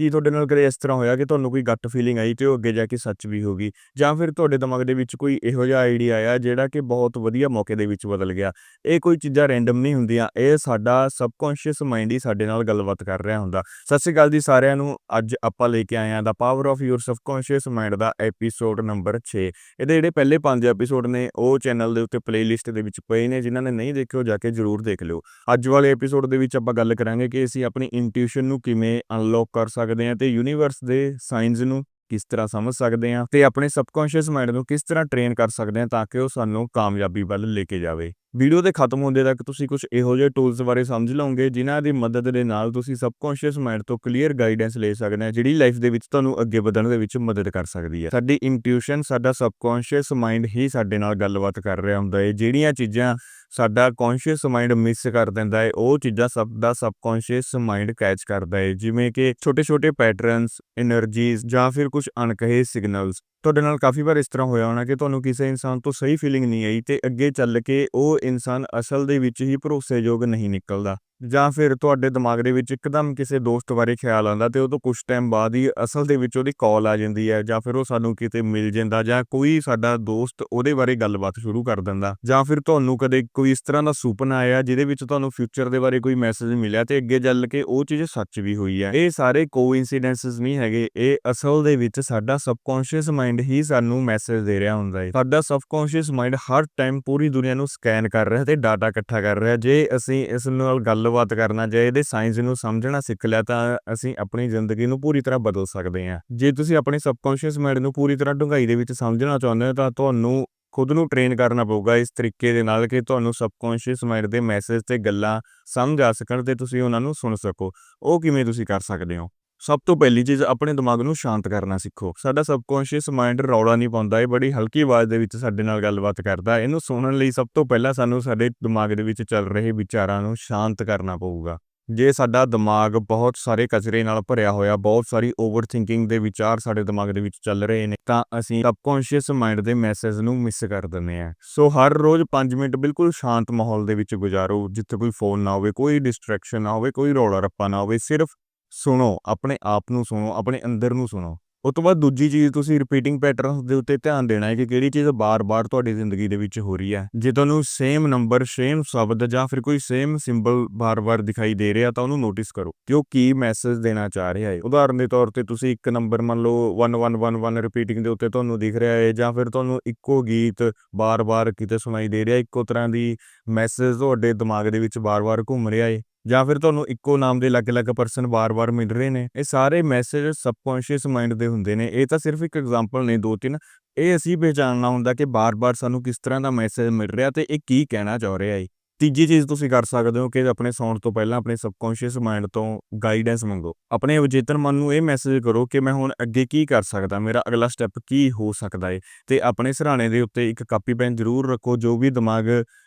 ਕੀ ਤੁਹਾਡੇ ਨਾਲ ਕਦੇ ਇਸ ਤਰ੍ਹਾਂ ਹੋਇਆ ਕਿ ਤੁਹਾਨੂੰ ਕੋਈ ਗੱਟ ਫੀਲਿੰਗ ਆਈ ਤੇ ਉਹ ਅੱਗੇ ਜਾ ਕੇ ਸੱਚ ਵੀ ਹੋ ਗਈ? ਜਾਂ ਫਿਰ ਤੁਹਾਡੇ ਦਿਮਾਗ ਦੇ ਵਿੱਚ ਕੋਈ ਇਹੋ ਜਿਹਾ ਆਈਡੀਆ ਆਇਆ ਜਿਹੜਾ ਕਿ ਬਹੁਤ ਵਧੀਆ ਮੌਕੇ ਦੇ ਵਿੱਚ ਬਦਲ ਗਿਆ? ਇਹ ਕੋਈ ਚੀਜ਼ਾਂ ਰੈਂਡਮ ਨਹੀਂ ਹੁੰਦੀਆਂ, ਇਹ ਸਾਡਾ ਸਬਕੌਂਸ਼ੀਅਸ ਮਾਈਂਡ ਹੀ ਸਾਡੇ ਨਾਲ ਗੱਲਬਾਤ ਕਰ ਰਿਹਾ ਹੁੰਦਾ। ਸਤਿ ਸ਼੍ਰੀ ਅਕਾਲ ਜੀ ਸਾਰਿਆਂ ਨੂੰ, ਅੱਜ ਆਪਾਂ ਲੈ ਕੇ ਆਏ ਹਾਂ ਦਾ power of your subconscious mind the episode number 6 ਇਹਦੇ ਜਿਹੜੇ ਪਹਿਲੇ ਪੰਜ ਐਪੀਸੋਡ ਨੇ, ਉਹ ਚੈਨਲ ਦੇ ਉੱਤੇ ਪਲੇਲਿਸਟ ਦੇ ਵਿੱਚ ਪਏ ਨੇ, ਜਿਨ੍ਹਾਂ ਨੇ ਨਹੀਂ ਦੇਖੇ ਉਹ ਜਾ ਕੇ ਜ਼ਰੂਰ ਦੇਖ ਲਿਓ। ਅੱਜ ਵਾਲੇ ਐਪੀਸੋਡ ਦੇ ਵਿੱਚ ਆਪਾਂ ਗੱਲ ਕਰਾਂਗੇ ਕਿ ਅਸੀਂ ਆਪਣੀ ਇੰਟੂਇਸ਼ਨ ਨੂੰ ਕਿਵੇਂ ਅਨਲੌਕ ਕਰ ਸਕਦੇ ਹਾਂ ਤੇ ਯੂਨੀਵਰਸ ਦੇ ਸਾਇੰਸ ਨੂੰ ਕਿਸ ਤਰ੍ਹਾਂ ਸਮਝ ਸਕਦੇ ਹਾਂ ਤੇ ਆਪਣੇ ਸਬਕੌਂਸ਼ੀਅਸ ਮਾਈਂਡ ਨੂੰ ਕਿਸ ਤਰ੍ਹਾਂ ਟ੍ਰੇਨ ਕਰ ਸਕਦੇ ਹਾਂ ਤਾਂ ਕਿ ਉਹ ਸਾਨੂੰ ਕਾਮਯਾਬੀ ਵੱਲ ਲੈ ਕੇ ਜਾਵੇ। ਵੀਡੀਓ ਦੇ ਖਤਮ ਹੁੰਦੇ ਤੱਕ ਤੁਸੀਂ ਕੁਝ ਇਹੋ ਜਿਹੇ ਟੂਲਸ ਬਾਰੇ ਸਮਝ ਲਓਗੇ ਜਿਨ੍ਹਾਂ ਦੀ ਮਦਦ ਦੇ ਨਾਲ ਤੁਸੀਂ ਸਬਕੌਂਸ਼ੀਅਸ ਮਾਈਂਡ ਤੋਂ ਕਲੀਅਰ ਗਾਈਡੈਂਸ ਲੈ ਸਕਦੇ ਹੋ ਜਿਹੜੀ ਲਾਈਫ ਦੇ ਵਿੱਚ ਤੁਹਾਨੂੰ ਅੱਗੇ ਵਧਣ ਦੇ ਵਿੱਚ ਮਦਦ ਕਰ ਸਕਦੀ ਹੈ। ਸਾਡੀ ਇੰਟੂਇਸ਼ਨ ਸਾਡਾ ਸਬਕੌਂਸ਼ੀਅਸ ਮਾਈਂਡ ਹੀ ਸਾਡੇ ਨਾਲ ਗੱਲਬਾਤ ਕਰ ਰਿਹਾ ਹੁੰਦਾ ਹੈ, ਜਿਹੜੀਆਂ ਚੀਜ਼ਾਂ ਸਾਡਾ ਕੌਨਸ਼ੀਅਸ ਮਾਈਂਡ ਮਿਸ ਕਰ ਦਿੰਦਾ ਹੈ। ਉਹ ਚੀਜ਼ਾਂ ਸਭ ਦਾ ਸਬਕੌਨਸ਼ੀਅਸ ਮਾਈਂਡ ਕੈਚ ਕਰਦਾ ਹੈ। ਜਿਵੇਂ ਕਿ ਛੋਟੇ-ਛੋਟੇ ਪੈਟਰਨਸ એનર્ਜੀਜ਼ ਜਾਂ ਫਿਰ ਕੁਝ ਅਣਕਹੇ ਸਿਗਨਲਸ ਤੁਹਾਡੇ ਨਾਲ ਕਾਫੀ ਵਾਰ ਇਸ ਤਰ੍ਹਾਂ ਹੋਇਆ ਹੋਣਾ ਕਿ ਤੁਹਾਨੂੰ ਕਿਸੇ ਇਨਸਾਨ ਤੋਂ ਸਹੀ ਫੀਲਿੰਗ ਨਹੀਂ ਆਈ ਤੇ ਅੱਗੇ ਚੱਲ ਕੇ ਉਹ ਇਨਸਾਨ ਅਸਲ ਦੇ ਵਿੱਚ ਹੀ ਭਰੋਸੇਯੋਗ ਨਹੀਂ ਨਿਕਲਦਾ। ਜਾਂ ਫਿਰ ਤੁਹਾਡੇ ਦਿਮਾਗ ਦੇ ਵਿੱਚ ਇੱਕਦਮ ਕਿਸੇ ਦੋਸਤ ਬਾਰੇ ਖਿਆਲ ਆਉਂਦਾ ਤੇ ਉਹ ਤੋਂ ਕੁਝ ਟਾਈਮ ਬਾਅਦ ਹੀ ਅਸਲ ਦੇ ਵਿੱਚ ਉਹਦੀ ਕਾਲ ਆ ਜਾਂਦੀ ਹੈ ਜਾਂ ਫਿਰ ਉਹ ਸਾਨੂੰ ਕਿਤੇ ਮਿਲ ਜਾਂਦਾ ਜਾਂ ਕੋਈ ਸਾਡਾ ਦੋਸਤ ਉਹਦੇ ਬਾਰੇ ਗੱਲਬਾਤ ਸ਼ੁਰੂ ਕਰ ਦਿੰਦਾ। ਜਾਂ ਫਿਰ ਤੁਹਾਨੂੰ ਕਦੇ ਕੋਈ ਇਸ ਤਰ੍ਹਾਂ ਦਾ ਸੁਪਨਾ ਆਇਆ ਜਿਹਦੇ ਵਿੱਚ ਤੁਹਾਨੂੰ ਫਿਊਚਰ ਦੇ ਬਾਰੇ ਕੋਈ ਮੈਸੇਜ ਮਿਲਿਆ ਤੇ ਅੱਗੇ ਚੱਲ ਕੇ ਉਹ ਚੀਜ਼ ਸੱਚ ਵੀ ਹੋਈ ਹੈ। ਇਹ ਸਾਰੇ ਕੋਇਨਸੀਡੈਂਸਸ ਨਹੀਂ ਹੈਗੇ, ਇਹ ਅਸਲ ਦੇ ਵਿੱਚ ਸਾਡਾ ਸਬਕੌਂਸ਼ੀਅਸ ਮਾਈਂਡ ਹੀ ਸਾਨੂੰ ਮੈਸੇਜ ਦੇ ਰਿਹਾ ਹੁੰਦਾ ਹੈ। ਸਾਡਾ ਸਬਕੌਂਸ਼ੀਅਸ ਮਾਈਂਡ ਹਰ ਟਾਈਮ ਪੂਰੀ ਦੁਨੀਆ ਨੂੰ ਸਕੈਨ ਕਰ ਰਿਹਾ ਤੇ ਡਾਟਾ ਇਕੱਠਾ ਕਰ ਰਿਹਾ। ਜੇ ਅਸੀਂ ਇਸ ਨਾਲ ਗੱਲ ਗੱਲਬਾਤ ਕਰਨਾ, ਜਾਂ ਇਹਦੇ ਸਾਇੰਸ ਨੂੰ ਸਮਝਣਾ ਸਿੱਖ ਲਿਆ, ਤਾਂ ਅਸੀਂ ਆਪਣੀ ਜ਼ਿੰਦਗੀ ਨੂੰ ਪੂਰੀ ਤਰ੍ਹਾਂ ਬਦਲ ਸਕਦੇ ਹਾਂ। ਜੇ ਤੁਸੀਂ ਆਪਣੇ ਸਬਕੌਂਸ਼ੀਅਸ ਮਾਈਂਡ ਨੂੰ ਪੂਰੀ ਤਰ੍ਹਾਂ ਡੂੰਘਾਈ ਦੇ ਵਿੱਚ ਸਮਝਣਾ ਚਾਹੁੰਦੇ ਹੋ, ਤਾਂ ਤੁਹਾਨੂੰ ਖੁਦ ਨੂੰ ਟ੍ਰੇਨ ਕਰਨਾ ਪਊਗਾ ਇਸ ਤਰੀਕੇ ਦੇ ਨਾਲ ਕਿ ਤੁਹਾਨੂੰ ਸਬਕੌਂਸ਼ੀਅਸ ਮਾਈਂਡ ਦੇ ਮੈਸੇਜ ਤੇ ਗੱਲਾਂ ਸਮਝ ਆ ਸਕਣ ਤੇ ਤੁਸੀਂ ਉਹਨਾਂ ਨੂੰ ਸੁਣ ਸਕੋ। ਉਹ ਕਿਵੇਂ ਤੁਸੀਂ ਕਰ ਸਕਦੇ ਹੋ? ਸਭ ਤੋਂ ਪਹਿਲੀ ਚੀਜ਼, ਆਪਣੇ ਦਿਮਾਗ ਨੂੰ ਸ਼ਾਂਤ ਕਰਨਾ ਸਿੱਖੋ। ਸਾਡਾ ਸਬਕੌਂਸ਼ੀਅਸ ਮਾਈਂਡ ਰੌਲਾ ਨਹੀਂ ਪਾਉਂਦਾ, ਇਹ ਬੜੀ ਹਲਕੀ ਆਵਾਜ਼ ਦੇ ਵਿੱਚ ਸਾਡੇ ਨਾਲ ਗੱਲਬਾਤ ਕਰਦਾ। ਇਹਨੂੰ ਸੁਣਨ ਲਈ ਸਭ ਤੋਂ ਪਹਿਲਾਂ ਸਾਨੂੰ ਸਾਡੇ ਦਿਮਾਗ ਦੇ ਵਿੱਚ ਚੱਲ ਰਹੇ ਵਿਚਾਰਾਂ ਨੂੰ ਸ਼ਾਂਤ ਕਰਨਾ ਪਊਗਾ। ਜੇ ਸਾਡਾ ਦਿਮਾਗ ਬਹੁਤ ਸਾਰੇ ਕਚਰੇ ਨਾਲ ਭਰਿਆ ਹੋਇਆ, ਬਹੁਤ ਸਾਰੀ ਓਵਰ ਥਿੰਕਿੰਗ ਦੇ ਵਿਚਾਰ ਸਾਡੇ ਦਿਮਾਗ ਦੇ ਵਿੱਚ ਚੱਲ ਰਹੇ ਨੇ, ਤਾਂ ਅਸੀਂ ਸਬਕੌਂਸ਼ੀਅਸ ਮਾਈਂਡ ਦੇ ਮੈਸੇਜ ਨੂੰ ਮਿਸ ਕਰ ਦਿੰਦੇ ਹਾਂ। ਸੋ ਹਰ ਰੋਜ਼ 5 ਮਿੰਟ ਬਿਲਕੁਲ ਸ਼ਾਂਤ ਮਾਹੌਲ ਦੇ ਵਿੱਚ ਗੁਜ਼ਾਰੋ, ਜਿੱਥੇ ਕੋਈ ਫੋਨ ਨਾ ਹੋਵੇ, ਕੋਈ ਡਿਸਟਰੈਕਸ਼ਨ ਨਾ ਹੋਵੇ, ਕੋਈ ਰੌਲਾ ਰੱਪਾ ਨਾ ਹੋਵੇ, ਸਿਰਫ ਸੁਣੋ, ਆਪਣੇ ਆਪ ਨੂੰ ਸੁਣੋ, ਆਪਣੇ ਅੰਦਰ ਨੂੰ ਸੁਣੋ। ਉਸ ਤੋਂ ਬਾਅਦ ਦੂਜੀ ਚੀਜ਼, ਤੁਸੀਂ ਰਿਪੀਟਿੰਗ ਪੈਟਰਨਸ ਦੇ ਉੱਤੇ ਧਿਆਨ ਦੇਣਾ ਹੈ ਕਿ ਕਿਹੜੀ ਚੀਜ਼ ਬਾਰ-ਬਾਰ ਤੁਹਾਡੀ ਜ਼ਿੰਦਗੀ ਦੇ ਵਿੱਚ ਹੋ ਰਹੀ ਹੈ। ਜੇ ਤੁਹਾਨੂੰ ਸੇਮ ਨੰਬਰ ਸੇਮ ਸ਼ਬਦ ਜਾਂ ਫਿਰ ਕੋਈ ਸੇਮ ਸਿੰਬਲ ਬਾਰ-ਬਾਰ ਦਿਖਾਈ ਦੇ ਰਿਹਾ, ਤਾਂ ਉਹਨੂੰ ਨੋਟਿਸ ਕਰੋ ਕਿ ਉਹ ਕੀ ਮੈਸੇਜ ਦੇਣਾ ਚਾਹ ਰਿਹਾ ਹੈ। ਉਦਾਹਰਨ ਦੇ ਤੌਰ ਤੇ ਤੁਸੀਂ ਇੱਕ ਨੰਬਰ ਮੰਨ ਲਓ 1111 ਰਿਪੀਟਿੰਗ ਦੇ ਉੱਤੇ ਤੁਹਾਨੂੰ ਦਿਖ ਰਿਹਾ ਹੈ ਜਾਂ ਫਿਰ ਤੁਹਾਨੂੰ ਇੱਕੋ ਗੀਤ ਬਾਰ-ਬਾਰ ਕਿਤੇ ਸੁਣਾਈ ਦੇ ਰਿਹਾ, ਇੱਕੋ ਤਰ੍ਹਾਂ ਦੀ ਮੈਸੇਜ ਤੁਹਾਡੇ ਦਿਮਾਗ ਦੇ ਵਿੱਚ ਬਾਰ-ਬਾਰ ਘੁੰਮ ਰਿਹਾ ਹੈ। ਜਾਂ ਫਿਰ ਤੁਹਾਨੂੰ ਇੱਕੋ ਨਾਮ ਦੇ ਅਲੱਗ-ਅਲੱਗ ਪਰਸਨ ਵਾਰ ਵਾਰ ਮਿਲ ਰਹੇ ਨੇ, ਇਹ ਸਾਰੇ ਮੈਸੇਜ ਸਬਕੌਂਸ਼ੀਅਸ ਮਾਈਂਡ ਦੇ ਹੁੰਦੇ ਨੇ। ਇਹ ਤਾਂ ਸਿਰਫ ਇੱਕ ਐਗਜ਼ਾਮਪਲ ਨੇ, ਦੋ ਤਿੰਨ। ਇਹ ਅਸੀਂ ਪਹਿਚਾਨਣਾ ਹੁੰਦਾ ਕਿ ਬਾਰ-ਬਾਰ ਸਾਨੂੰ ਕਿਸ ਤਰ੍ਹਾਂ ਦਾ ਮੈਸੇਜ ਮਿਲ ਰਿਹਾ ਤੇ ਇਹ ਕੀ ਕਹਿਣਾ ਚਾਹ ਰਿਹਾ ਹੈ ਤੀਜੀ ਚੀਜ਼ ਤੁਸੀਂ ਕਰ ਸਕਦੇ ਹੋ ਕਿ ਆਪਣੇ ਸੌਣ ਤੋਂ ਪਹਿਲਾਂ ਆਪਣੇ ਸਬਕੌਂਸ਼ੀਅਸ ਮਾਈਂਡ ਤੋਂ ਗਾਈਡੈਂਸ ਮੰਗੋ। ਆਪਣੇ ਅਵਚੇਤਨ ਮਨ ਨੂੰ ਇਹ ਮੈਸੇਜ ਕਰੋ ਕਿ ਮੈਂ ਹੁਣ ਅੱਗੇ ਕੀ ਕਰ ਸਕਦਾ, ਮੇਰਾ ਅਗਲਾ ਸਟੈਪ ਕੀ ਹੋ ਸਕਦਾ ਏ। ਤੇ ਆਪਣੇ ਸਿਰਹਾਣੇ ਦੇ ਉੱਤੇ ਇੱਕ ਕਾਪੀ ਪੈਨ ਜ਼ਰੂਰ ਰੱਖੋ, ਜੋ ਵੀ ਦਿਮਾਗ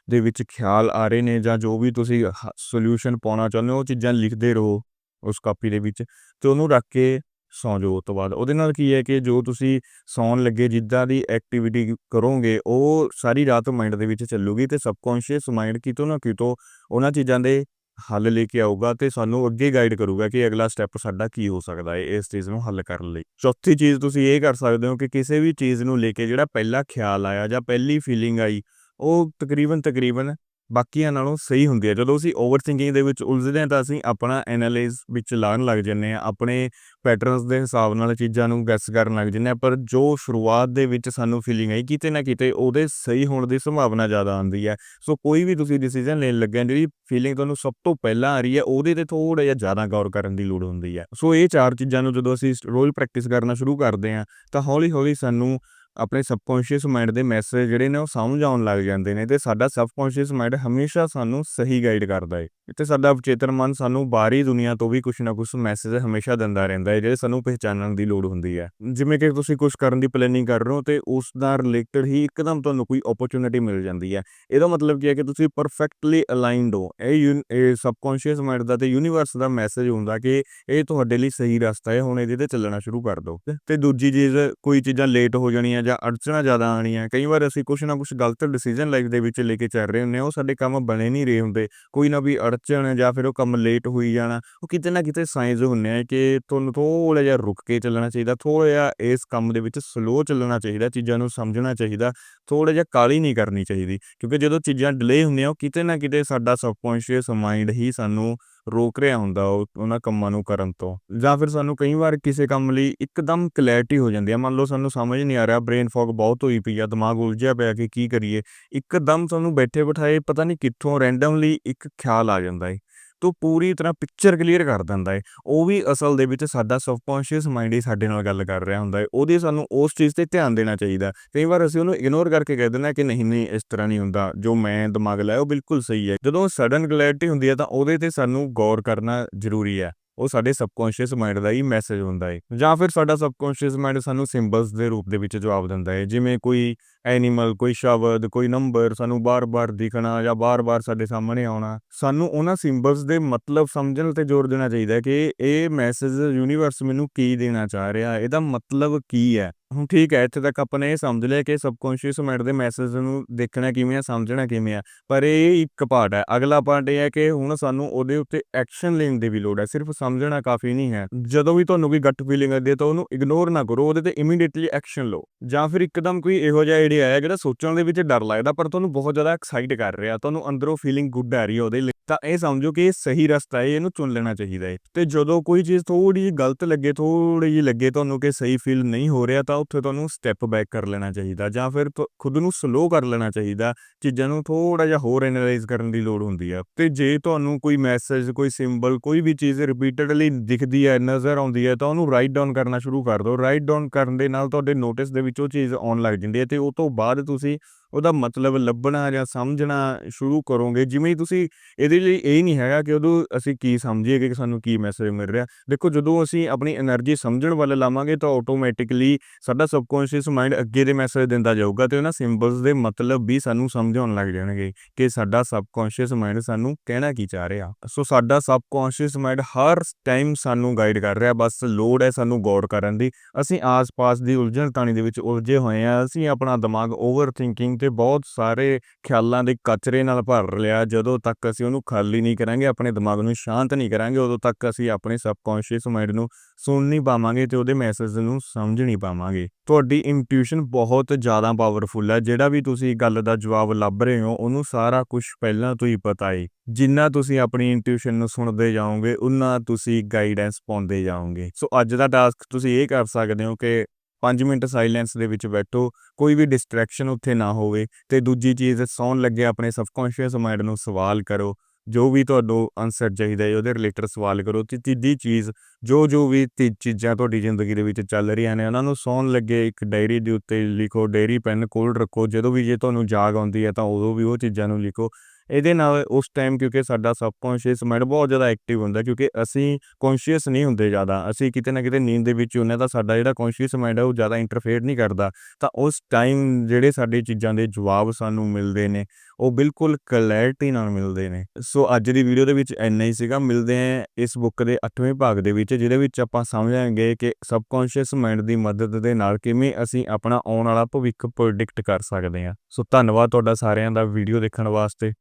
ਦੇ ਵਿੱਚ ਖਿਆਲ ਆ ਰਹੇ ਨੇ ਜਾਂ ਜੋ ਵੀ ਤੁਸੀਂ ਸੋਲੂਸ਼ਨ ਪਾਉਣਾ ਚਾਹੁੰਦੇ ਹੋ, ਉਹ ਚੀਜ਼ਾਂ ਲਿਖਦੇ ਰਹੋ ਉਸ ਕਾਪੀ ਦੇ ਵਿੱਚ। ਤੇ ਉਹਨੂੰ ਰੱਖ ਕੇ ਸੌਂ ਜਾਓ ਉਸ ਤੋਂ ਬਾਅਦ। ਉਹਦੇ ਨਾਲ ਕੀ ਹੈ ਕਿ ਜੋ ਤੁਸੀਂ ਸੌਣ ਲੱਗੇ, ਜਿੱਦਾਂ ਦੀ ਐਕਟੀਵਿਟੀ ਕਰੋਗੇ, ਉਹ ਸਾਰੀ ਰਾਤ ਮਾਈਂਡ ਦੇ ਵਿੱਚ ਚੱਲੂਗੀ ਤੇ ਸਬਕੌਂਸ਼ੀਅਸ ਮਾਈਂਡ ਕਿਤੋਂ ਨਾ ਕਿਤੋਂ ਉਹਨਾਂ ਚੀਜ਼ਾਂ ਦੇ ਹੱਲ ਲੈ ਕੇ ਆਊਗਾ ਤੇ ਸਾਨੂੰ ਅੱਗੇ ਗਾਈਡ ਕਰੂਗਾ ਕਿ ਅਗਲਾ ਸਟੈਪ ਸਾਡਾ ਕੀ ਹੋ ਸਕਦਾ ਹੈ ਇਸ ਚੀਜ਼ ਨੂੰ ਹੱਲ ਕਰਨ ਲਈ। ਚੌਥੀ ਚੀਜ਼ ਤੁਸੀਂ ਇਹ ਕਰ ਸਕਦੇ ਹੋ ਕਿ ਕਿਸੇ ਵੀ ਚੀਜ਼ ਨੂੰ ਲੈ ਕੇ ਜਿਹੜਾ ਪਹਿਲਾ ਖਿਆਲ ਆਇਆ ਜਾਂ ਪਹਿਲੀ ਫੀਲਿੰਗ ਆਈ, ਉਹ ਤਕਰੀਬਨ ਤਕਰੀਬਨ ਬਾਕੀਆਂ ਨਾਲੋਂ ਸਹੀ ਹੁੰਦੀ ਹੈ। ਜਦੋਂ ਅਸੀਂ ਓਵਰਥਿੰਕਿੰਗ ਦੇ ਵਿੱਚ ਉਲਝਦੇ ਹਾਂ ਤਾਂ ਅਸੀਂ ਆਪਣਾ ਐਨਾਲਾਈਜ਼ ਵਿੱਚ ਲਾਣ ਲੱਗ ਜੰਨੇ ਆ ਆਪਣੇ ਪੈਟਰਨਸ ਦੇ ਹਿਸਾਬ ਨਾਲ ਚੀਜ਼ਾਂ ਨੂੰ ਗੈਸ ਕਰਨ ਲੱਗ ਜੰਨੇ ਆ ਪਰ ਜੋ ਸ਼ੁਰੂਆਤ ਦੇ ਵਿੱਚ ਸਾਨੂੰ ਫੀਲਿੰਗ ਆਈ, ਕਿਤੇ ਨਾ ਕਿਤੇ ਉਹਦੇ ਸਹੀ ਹੋਣ ਦੀ ਸੰਭਾਵਨਾ ਜ਼ਿਆਦਾ ਆਉਂਦੀ ਹੈ। ਸੋ ਕੋਈ ਵੀ ਤੁਸੀਂ ਡਿਸੀਜਨ ਲੈਣ ਲੱਗੇ ਜਿਹੜੀ ਫੀਲਿੰਗ ਤੁਹਾਨੂੰ ਸਭ ਤੋਂ ਪਹਿਲਾਂ ਆ ਰਹੀ ਹੈ, ਉਹਦੇ ਤੇ ਥੋੜਾ ਜਿਹਾ ਜ਼ਿਆਦਾ ਗੌਰ ਕਰਨ ਦੀ ਲੋੜ ਹੁੰਦੀ ਹੈ। ਸੋ ਇਹ ਚਾਰ ਚੀਜ਼ਾਂ ਨੂੰ ਜਦੋਂ ਅਸੀਂ ਰੋਜ਼ ਪ੍ਰੈਕਟਿਸ ਕਰਨਾ ਸ਼ੁਰੂ ਕਰਦੇ ਹਾਂ, ਤਾਂ ਹੌਲੀ ਹੌਲੀ ਸਾਨੂੰ ਆਪਣੇ ਸਬਕੌਂਸ਼ੀਅਸ ਮਾਈਂਡ ਦੇ ਮੈਸੇਜ ਜਿਹੜੇ ਨੇ ਉਹ ਸਮਝ ਆਉਣ ਲੱਗ ਜਾਂਦੇ ਨੇ ਤੇ ਸਾਡਾ ਸਬਕੌਂਸ਼ੀਅਸ ਮਾਈਂਡ ਹਮੇਸ਼ਾ ਸਾਨੂੰ ਸਹੀ ਗਾਈਡ ਕਰਦਾ ਹੈ ਤੇ ਸਾਡਾ ਅਵਚੇਤਨ ਮਨ ਸਾਨੂੰ ਬਾਹਰੀ ਦੁਨੀਆ ਤੋਂ ਵੀ ਕੁਝ ਨਾ ਕੁਝ ਮੈਸੇਜ ਹਮੇਸ਼ਾ ਦਿੰਦਾ ਰਹਿੰਦਾ ਹੈ ਜਿਹੜੇ ਸਾਨੂੰ ਪਹਿਚਾਨਣ ਦੀ ਲੋੜ ਹੁੰਦੀ ਹੈ ਜਿਵੇਂ ਕਿ ਤੁਸੀਂ ਕੁਝ ਕਰਨ ਦੀ ਪਲੈਨਿੰਗ ਕਰ ਰਹੇ ਹੋ ਤੇ ਉਸ ਦਾ ਰਿਲੇਟਡ ਹੀ ਇੱਕਦਮ ਤੁਹਾਨੂੰ ਕੋਈ ਓਪਰਚ्युनिटी ਮਿਲ ਜਾਂਦੀ ਹੈ ਇਹਦਾ ਮਤਲਬ ਕੀ ਹੈ ਕਿ ਤੁਸੀਂ ਪਰਫੈਕਟਲੀ ਅਲਾਈਨਡ ਹੋ। ਇਹ ਇਹ ਸਬਕੌਂਸ਼ੀਅਸ ਮਾਈਂਡ ਦਾ ਤੇ ਯੂਨੀਵਰਸ ਦਾ ਮੈਸੇਜ ਹੁੰਦਾ ਕਿ ਇਹ ਤੁਹਾਡੇ ਲਈ ਸਹੀ ਰਸਤਾ ਹੈ ਹੁਣ ਇਹਦੇ ਤੇ ਚੱਲਣਾ ਸ਼ੁਰੂ ਕਰ ਦਿਓ। ਤੇ ਦੂਜੀ ਚੀਜ਼, ਕੋਈ ਚੀਜ਼ਾਂ ਲੇਟ ਹੋ ਜਾਣੀਆਂ ਜਾਂ ਅੜਚਣਾ ਜ਼ਿਆਦਾ ਆਉਣੀਆਂ, ਕਈ ਵਾਰ ਅਸੀਂ ਕੁਛ ਨਾ ਕੁਛ ਗਲਤ ਡਿਸੀਜਨ ਲਾਈਫ ਦੇ ਵਿੱਚ ਲੈ ਕੇ ਚੱਲ ਰਹੇ ਹੁੰਦੇ ਹਾਂ, ਉਹ ਸਾਡੇ ਕੰਮ ਬਣੇ ਨਹੀਂ ਰਹੇ ਹੁੰਦੇ। ਕੋਈ ਨਾ ਵੀ ਅੜਚਣ ਜਾਂ ਫਿਰ ਉਹ ਕੰਮ ਲੇਟ ਹੋਈ ਜਾਣਾ, ਉਹ ਕਿਤੇ ਨਾ ਕਿਤੇ ਸਾਈਨਸ ਹੁੰਦੇ ਆ ਕਿ ਤੁਹਾਨੂੰ ਥੋੜਾ ਜਿਹਾ ਰੁਕ ਕੇ ਚੱਲਣਾ ਚਾਹੀਦਾ ਥੋੜਾ ਜਿਹਾ ਇਸ ਕੰਮ ਦੇ ਵਿੱਚ ਸਲੋ ਚੱਲਣਾ ਚਾਹੀਦਾ, ਚੀਜ਼ਾਂ ਨੂੰ ਸਮਝਣਾ ਚਾਹੀਦਾ, ਥੋੜ੍ਹਾ ਜਿਹਾ ਕਾਹਲੀ ਨਹੀਂ ਕਰਨੀ ਚਾਹੀਦੀ। ਕਿਉਂਕਿ ਜਦੋਂ ਚੀਜ਼ਾਂ ਡਿਲੇ ਹੁੰਦੀਆਂ, ਉਹ ਕਿਤੇ ਨਾ ਕਿਤੇ ਸਾਡਾ ਸਬਕੌਂਸ਼ੀਅਸ ਮਾਈਂਡ ਹੀ ਸਾਨੂੰ ਰੋਕ ਰਿਹਾ ਹੁੰਦਾ ਉਹ, ਉਹਨਾਂ ਕੰਮਾਂ ਨੂੰ ਕਰਨ ਤੋਂ। ਜਾਂ ਫਿਰ ਸਾਨੂੰ ਕਈ ਵਾਰ ਕਿਸੇ ਕੰਮ ਲਈ ਇੱਕਦਮ ਕਲੈਰਿਟੀ ਹੋ ਜਾਂਦੀ ਹੈ। ਮੰਨ ਲਓ ਸਾਨੂੰ ਸਮਝ ਨਹੀਂ ਆ ਰਿਹਾ ਬ੍ਰੇਨ ਫੌਗ ਬਹੁਤ ਹੋਈ ਪਈ ਆ, ਦਿਮਾਗ ਉਲਝਿਆ ਪਿਆ ਕਿ ਕੀ ਕਰੀਏ। ਇੱਕਦਮ ਸਾਨੂੰ ਬੈਠੇ ਬਿਠਾਏ ਪਤਾ ਨਹੀਂ ਕਿੱਥੋਂ ਰੈਂਡਮਲੀ ਇੱਕ ਖਿਆਲ ਆ ਜਾਂਦਾ ਏ। ਤੋ ਪੂਰੀ ਤਰ੍ਹਾਂ ਪਿਕਚਰ ਕਲੀਅਰ ਕਰ ਦਿੰਦਾ ਏ। ਉਹ ਵੀ ਅਸਲ ਦੇ ਵਿੱਚ ਸਾਡਾ ਸਬਕੌਂਸ਼ੀਅਸ ਮਾਈਂਡ ਹੀ ਸਾਡੇ ਨਾਲ ਗੱਲ ਕਰ ਰਿਹਾ ਹੁੰਦਾ ਏ। ਉਹਦੇ ਸਾਨੂੰ ਉਸ ਚੀਜ਼ ਤੇ ਧਿਆਨ ਦੇਣਾ ਚਾਹੀਦਾ ਕਈ ਵਾਰ ਅਸੀਂ ਉਹਨੂੰ ਇਗਨੋਰ ਕਰਕੇ ਕਹਿ ਦਿੰਦੇ ਹਾਂ ਕਿ ਨਹੀਂ ਨਹੀਂ, ਇਸ ਤਰ੍ਹਾਂ ਨਹੀਂ ਹੁੰਦਾ। ਜੋ ਮੈਂ, ਦਿਮਾਗ ਲਾਇਆ, ਉਹ ਬਿਲਕੁਲ ਸਹੀ ਹੈ ਜਦੋਂ ਸਡਨ ਕਲੈਰਿਟੀ ਹੁੰਦੀ ਹੈ ਤਾਂ ਉਹਦੇ ਤੇ ਸਾਨੂੰ ਗੌਰ ਕਰਨਾ ਜ਼ਰੂਰੀ ਹੈ ਉਹ ਸਾਡੇ ਸਬਕੌਂਸ਼ੀਅਸ ਮਾਈਂਡ ਦਾ ਹੀ ਮੈਸੇਜ ਹੁੰਦਾ ਹੈ ਜਾਂ ਫਿਰ ਸਾਡਾ ਸਬਕੌਂਸ਼ੀਅਸ ਮਾਈਂਡ ਸਾਨੂੰ ਸਿੰਬਲਸ ਦੇ ਰੂਪ ਦੇ ਵਿੱਚ ਜਵਾਬ ਦਿੰਦਾ ਹੈ ਜਿਵੇਂ ਕੋਈ ਐਨੀਮਲ, ਕੋਈ ਸ਼ਬਦ, ਕੋਈ ਨੰਬਰ ਸਾਨੂੰ ਬਾਰ-ਬਾਰ ਦਿਖਣਾ ਜਾਂ ਬਾਰ-ਬਾਰ ਸਾਡੇ ਸਾਹਮਣੇ ਆਉਣਾ, ਸਾਨੂੰ ਉਹਨਾਂ ਸਿੰਬਲਸ ਦੇ ਮਤਲਬ ਸਮਝਣ ਤੇ ਜ਼ੋਰ ਦੇਣਾ ਚਾਹੀਦਾ ਹੈ ਕਿ ਇਹ ਮੈਸੇਜ ਯੂਨੀਵਰਸ ਮੈਨੂੰ ਕੀ ਦੇਣਾ ਚਾਹ ਰਿਹਾ, ਇਹਦਾ ਮਤਲਬ ਕੀ ਹੈ? ਹੁਣ ਠੀਕ ਹੈ, ਇੱਥੇ ਤੱਕ ਆਪਾਂ ਨੇ ਇਹ ਸਮਝ ਲਿਆ ਕਿ ਸਬਕੌਂਸ਼ੀਅਸ ਮਾਈਂਡ ਦੇ ਮੈਸੇਜ ਨੂੰ ਦੇਖਣਾ ਕਿਵੇਂ ਆ, ਸਮਝਣਾ ਕਿਵੇਂ ਆ, ਪਰ ਇਹ ਇੱਕ ਪਾਰਟ ਹੈ। ਅਗਲਾ ਪਾਰਟ ਇਹ ਹੈ ਕਿ ਹੁਣ ਸਾਨੂੰ ਉਹਦੇ ਉੱਤੇ ਐਕਸ਼ਨ ਲੈਣ ਦੀ ਵੀ ਲੋੜ ਹੈ, ਸਿਰਫ ਸਮਝਣਾ ਕਾਫੀ ਨਹੀਂ ਹੈ। ਜਦੋਂ ਵੀ ਤੁਹਾਨੂੰ ਕੋਈ ਗੱਟ ਫੀਲਿੰਗ ਆਉਂਦੀ ਹੈ ਤਾਂ ਉਹਨੂੰ ਇਗਨੋਰ ਨਾ ਕਰੋ, ਉਹਦੇ ਤੇ ਇਮੀਡੀਏਟਲੀ ਐਕਸ਼ਨ ਲਓ। ਜਾਂ ਫਿਰ ਇੱਕਦਮ ਕੋਈ ਇਹੋ ਜਿਹਾ ਆਈਡੀਆ ਆਇਆ ਜਿਹੜਾ ਸੋਚਣ ਦੇ ਵਿੱਚ ਡਰ ਲੱਗਦਾ, ਪਰ ਤੁਹਾਨੂੰ ਬਹੁਤ ਜ਼ਿਆਦਾ ਐਕਸਾਈਟ ਕਰ ਰਿਹਾ, ਤੁਹਾਨੂੰ ਅੰਦਰੋਂ ਫੀਲਿੰਗ ਗੁੱਡ ਆ ਰਹੀ ਹੈ ਉਹਦੇ ਲਈ। ਤਾਂ ਇਹ ਸਮਝੋ ਕਿ ਇਹ ਸਹੀ ਰਸਤਾ ਹੈ, ਇਹਨੂੰ ਚੁਣ ਲੈਣਾ ਚਾਹੀਦਾ ਹੈ। ਤੇ ਜਦੋਂ ਕੋਈ ਚੀਜ਼ ਥੋੜੀ ਜਿਹੀ ਗਲਤ ਲੱਗੇ ਥੋੜੀ ਜਿਹੀ ਲੱਗੇ ਤੁਹਾਨੂੰ ਕਿ ਸਹੀ ਫੀਲ ਨਹੀਂ ਹੋ ਰਿਹਾ, ਤਾਂ ਉੱਥੇ ਤੁਹਾਨੂੰ ਸਟੈਪ ਬੈਕ ਕਰ ਲੈਣਾ ਚਾਹੀਦਾ ਜਾਂ ਫਿਰ ਖੁਦ ਨੂੰ ਸਲੋ ਕਰ ਲੈਣਾ ਚਾਹੀਦਾ, ਚੀਜ਼ਾਂ ਨੂੰ ਥੋੜਾ ਜਿਹਾ ਹੋਰ ਐਨਾਲਾਈਜ਼ ਕਰਨ ਦੀ ਲੋੜ ਹੁੰਦੀ ਹੈ ਤੇ ਜੇ ਤੁਹਾਨੂੰ ਕੋਈ ਮੈਸੇਜ ਕੋਈ ਸਿੰਬਲ ਕੋਈ ਵੀ ਚੀਜ਼ ਰਿਪੀਟਡਲੀ ਦਿਖਦੀ ਹੈ, ਨਜ਼ਰ ਆਉਂਦੀ ਹੈ, ਤਾਂ ਉਹਨੂੰ ਰਾਈਟ ਡਾਊਨ ਕਰਨਾ ਸ਼ੁਰੂ ਕਰ ਦਿਓ। ਰਾਈਟ ਡਾਊਨ ਕਰਨ ਦੇ ਨਾਲ ਤੁਹਾਡੇ ਨੋਟਿਸ ਦੇ ਵਿੱਚ ਉਹ ਚੀਜ਼ ਆਉਣ ਲੱਗ ਜਾਂਦੀ ਹੈ ਤੇ ਉਹ ਤੋਂ ਬਾਅਦ ਤੁਸੀਂ ਉਹਦਾ ਮਤਲਬ ਲੱਭਣਾ ਜਾਂ ਸਮਝਣਾ ਸ਼ੁਰੂ ਕਰੋਗੇ। ਜਿਵੇਂ ਹੀ ਤੁਸੀਂ ਇਹਦੇ ਲਈ ਇਹ ਨਹੀਂ ਹੈਗਾ ਕਿ ਉਦੋਂ ਅਸੀਂ ਕੀ ਸਮਝੀਏ ਕਿ ਸਾਨੂੰ ਕੀ ਮੈਸੇਜ ਮਿਲ ਰਿਹਾ। ਦੇਖੋ, ਜਦੋਂ ਅਸੀਂ ਆਪਣੀ એનર્ਜੀ ਸਮਝਣ ਵੱਲ ਲਾਵਾਂਗੇ ਤਾਂ ਆਟੋਮੈਟਿਕਲੀ ਸਾਡਾ ਸਬਕੌਂਸ਼ੀਅਸ ਮਾਈਂਡ ਅੱਗੇ ਦੇ ਮੈਸੇਜ ਦਿੰਦਾ ਜਾਊਗਾ ਤੇ ਉਹਨਾਂ ਸਿੰਬਲਸ ਦੇ ਮਤਲਬ ਵੀ ਸਾਨੂੰ ਸਮਝਾਉਣ ਲੱਗ ਜਾਣਗੇ ਕਿ ਸਾਡਾ ਸਬਕੌਂਸ਼ੀਅਸ ਮਾਈਂਡ ਸਾਨੂੰ ਕਹਿਣਾ ਕੀ ਚਾਹ ਰਿਹਾ। ਸੋ ਸਾਡਾ ਸਬਕੌਂਸ਼ੀਅਸ ਮਾਈਂਡ ਹਰ ਟਾਈਮ ਸਾਨੂੰ ਗਾਈਡ ਕਰ ਰਿਹਾ, ਬਸ ਲੋੜ ਹੈ ਸਾਨੂੰ ਗੌਰ ਕਰਨ ਦੀ। ਅਸੀਂ ਆਸ-ਪਾਸ ਦੀ ਉਲਝਣ ਤਾਣੀ ਦੇ ਵਿੱਚ ਉਲਝੇ ਹੋਏ ਆ ਅਸੀਂ ਆਪਣਾ ਦਿਮਾਗ ਓਵਰ ਥਿੰਕਿੰਗ ਤੇ ਬਹੁਤ ਸਾਰੇ ਖਿਆਲਾਂ ਦੇ ਕਚਰੇ ਨਾਲ ਭਰ ਲਿਆ। ਜਦੋਂ ਤੱਕ ਅਸੀਂ ਉਹਨੂੰ ਖਾਲੀ ਨਹੀਂ ਕਰਾਂਗੇ, ਆਪਣੇ ਦਿਮਾਗ ਨੂੰ ਸ਼ਾਂਤ ਨਹੀਂ ਕਰਾਂਗੇ, ਉਦੋਂ ਤੱਕ ਅਸੀਂ ਆਪਣੇ ਸਬਕੌਂਸ਼ੀਅਸ ਮਾਈਂਡ ਨੂੰ ਸੁਣ ਨਹੀਂ ਪਾਵਾਂਗੇ ਤੇ ਉਹਦੇ ਮੈਸੇਜ ਨੂੰ ਸਮਝ ਨਹੀਂ ਪਾਵਾਂਗੇ। ਤੁਹਾਡੀ ਇੰਟੂਇਸ਼ਨ ਬਹੁਤ ਜ਼ਿਆਦਾ ਪਾਵਰਫੁਲ ਹੈ ਜਿਹੜਾ ਵੀ ਤੁਸੀਂ ਗੱਲ ਦਾ ਜਵਾਬ ਲੱਭ ਰਹੇ ਹੋ, ਉਹਨੂੰ ਸਾਰਾ ਕੁਝ ਪਹਿਲਾਂ ਤੋਂ ਹੀ ਪਤਾ ਹੈ ਜਿੰਨਾ ਤੁਸੀਂ ਆਪਣੀ ਇੰਟੂਇਸ਼ਨ ਨੂੰ ਸੁਣਦੇ ਜਾਓਗੇ, ਉਨਾ ਤੁਸੀਂ ਗਾਈਡੈਂਸ ਪਾਉਂਦੇ ਜਾਓਗੇ। ਸੋ ਅੱਜ ਦਾ ਟਾਸਕ ਤੁਸੀਂ ਇਹ ਕਰ ਸਕਦੇ ਹੋ ਕਿ 5 ਮਿੰਟ ਸਾਇਲੈਂਸ ਦੇ ਵਿੱਚ ਬੈਠੋ, ਕੋਈ ਵੀ ਡਿਸਟਰੈਕਸ਼ਨ ਉੱਥੇ ਨਾ ਹੋਵੇ ਤੇ ਦੂਜੀ ਚੀਜ਼, ਸੌਣ ਲੱਗੇ ਆਪਣੇ ਸਬਕੌਂਸ਼ੀਅਸ ਮਾਈਂਡ ਨੂੰ ਸਵਾਲ ਕਰੋ, ਜੋ ਵੀ ਤੁਹਾਨੂੰ ਆਨਸਰ ਚਾਹੀਦਾ ਹੈ, ਉਹਦੇ ਰਿਲੇਟਡ ਸਵਾਲ ਕਰੋ, ਤੇ ਤੀਜੀ ਚੀਜ਼, ਜੋ ਜੋ ਵੀ ਤੀ ਚੀਜ਼ਾਂ ਤੁਹਾਡੀ ਜ਼ਿੰਦਗੀ ਦੇ ਵਿੱਚ ਚੱਲ ਰਹੀਆਂ ਨੇ, ਉਹਨਾਂ ਨੂੰ ਸੌਣ ਲੱਗੇ ਇੱਕ ਡਾਇਰੀ ਦੇ ਉੱਤੇ ਲਿਖੋ ਡਾਇਰੀ ਪੈਨ ਕੋਲ ਰੱਖੋ, ਜਦੋਂ ਵੀ ਜੇ ਤੁਹਾਨੂੰ ਜਾਗ ਆਉਂਦੀ ਹੈ ਤਾਂ ਉਦੋਂ ਵੀ ਉਹ ਚੀਜ਼ਾਂ ਨੂੰ ਲਿਖੋ ਇਹਦੇ ਨਾਲ ਉਸ ਟਾਈਮ ਕਿਉਂਕਿ ਸਾਡਾ ਸਬਕੌਂਸ਼ੀਅਸ ਮਾਈਂਡ ਬਹੁਤ ਜ਼ਿਆਦਾ ਐਕਟਿਵ ਹੁੰਦਾ ਕਿਉਂਕਿ ਅਸੀਂ ਕੌਂਸ਼ੀਅਸ ਨਹੀਂ ਹੁੰਦੇ ਜ਼ਿਆਦਾ, ਅਸੀਂ ਕਿਤੇ ਨਾ ਕਿਤੇ ਨੀਂਦ ਦੇ ਵਿੱਚ ਹੁੰਦੇ ਤਾਂ ਸਾਡਾ ਜਿਹੜਾ ਕੌਂਸ਼ੀਅਸ ਮਾਈਂਡ ਹੈ ਉਹ ਜ਼ਿਆਦਾ ਇੰਟਰਫੇਅਰ ਨਹੀਂ ਕਰਦਾ। ਤਾਂ ਉਸ ਟਾਈਮ ਜਿਹੜੇ ਸਾਡੇ ਚੀਜ਼ਾਂ ਦੇ ਜਵਾਬ ਸਾਨੂੰ ਮਿਲਦੇ ਨੇ, ਉਹ ਬਿਲਕੁਲ ਕਲੈਰਿਟੀ ਨਾਲ ਮਿਲਦੇ ਨੇ। ਸੋ ਅੱਜ ਦੀ ਵੀਡੀਓ ਦੇ ਵਿੱਚ ਇੰਨਾ ਹੀ ਸੀਗਾ, ਮਿਲਦੇ ਹਾਂ ਇਸ ਬੁੱਕ ਦੇ 8ਵੇਂ ਭਾਗ ਦੇ ਵਿੱਚ, ਜਿਹਦੇ ਵਿੱਚ ਆਪਾਂ ਸਮਝਾਂਗੇ ਕਿ ਸਬਕੌਂਸ਼ੀਅਸ ਮਾਈਂਡ ਦੀ ਮਦਦ ਦੇ ਨਾਲ ਕਿਵੇਂ ਅਸੀਂ ਆਪਣਾ ਆਉਣ ਵਾਲਾ ਭਵਿੱਖ ਪ੍ਰੈਡਿਕਟ ਕਰ ਸਕਦੇ ਹਾਂ। ਸੋ ਧੰਨਵਾਦ ਤੁਹਾਡਾ ਸਾਰਿਆਂ ਦਾ ਵੀਡੀਓ ਦੇਖਣ ਵਾਸਤੇ।